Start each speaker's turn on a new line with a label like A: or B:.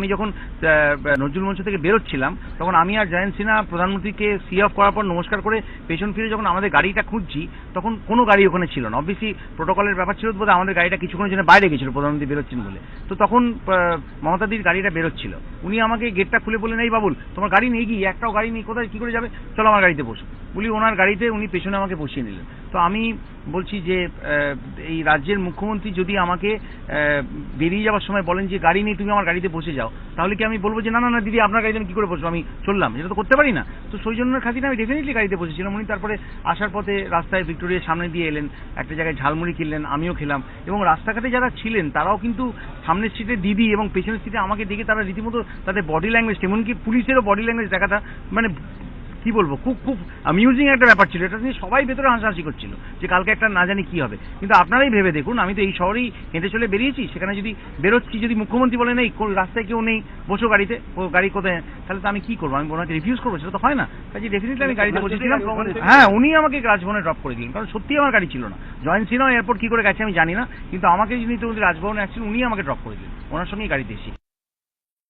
A: আমি যখন নজরুল মঞ্চ থেকে বেরোচ্ছিলাম, তখন আমি আর জয়ন্ত সিনহা প্রধানমন্ত্রীকে সি অফ করার পর নমস্কার করে পেছন ফিরে যখন আমাদের গাড়িটা খুঁজছি, তখন কোনো গাড়ি ওখানে ছিল না। অবভিয়াসলি প্রোটোকলের ব্যাপার ছিল বোধ আমাদের গাড়িটা কিছুক্ষণের জন্য বাইরে গেছিল, প্রধানমন্ত্রী বেরোচ্ছেন বলে। তো তখন মমতাদির গাড়িটা বেরোচ্ছিল। উনি আমাকে গেটটা খুলে বললেন, এই বাবুল, তোমার গাড়ি নেই কি? একটাও গাড়ি নেই, কোথায়? কি করে যাবে? চলো আমার গাড়িতে বসো। বলি, ওনার গাড়িতে উনি পেছনে আমাকে বসিয়ে নিলেন। তো আমি বলছি যে এই রাজ্যের মুখ্যমন্ত্রী যদি আমাকে বেরিয়ে যাওয়ার সময় বলেন যে, গাড়ি নেই, তুমি আমার গাড়িতে বসে যাও তাহলে কি আমি বলব যে, না না না, দিদি, আপনার গাড়িতে আমি কি করে বসবো? আমি চললাম। এটা তো করতে পারি না। তো সেই সৌজন্যের খাতিরে আমি ডেফিনেটলি গাড়িতে বসেছিলাম। উনি তারপরে আসার পথে রাস্তায় ভিক্টোরিয়ার সামনে দিয়ে এলেন, একটা জায়গায় ঝালমুড়ি কিনলেন, আমিও খেলাম। এবং রাস্তাঘাটে যারা ছিলেন, তারাও কিন্তু সামনের সিটে দিদি এবং পেছনের সিটে আমাকে দেখে তারা রীতিমতো তাদের বডি ল্যাঙ্গুয়েজ এমনকি পুলিশেরও বডি ল্যাঙ্গুয়েজ দেখাটা মানে কি বলব? খুব খুব অ্যামিউজিং একটা ব্যাপার ছিল। এটা নিয়ে সবাই ভেতরে হাসাহাসি করছিল যে কালকে একটা না জানি কি হবে। কিন্তু আপনারাই ভেবে দেখুন, আমি তো এই শহরেই হেঁটে চলে বেরিয়েছি। সেখানে যদি বেরোচ্ছি, যদি মুখ্যমন্ত্রী বলে নেই রাস্তায় কেউ নেই, বসো গাড়িতে গাড়ি কোথায়? তাহলে তো আমি কি করব? আমি ওনাকে রিফিউজ করব, সেটা তো হয় না। কাজে ডেফিনেটলি আমি গাড়িতে বসেছিলাম। হ্যাঁ উনি আমাকে রাজভবনে ড্রপ করে দিলেন। কারণ সত্যি আমার গাড়ি ছিল না। জয়েন্ট সিনহ এয়ারপোর্ট কি করে গেছে আমি জানি না। কিন্তু আমাকে যিনি রাজভবনে আসছেন উনি আমাকে ড্রপ করে দিলেন। ওনার সঙ্গেই গাড়িতে এসেছি।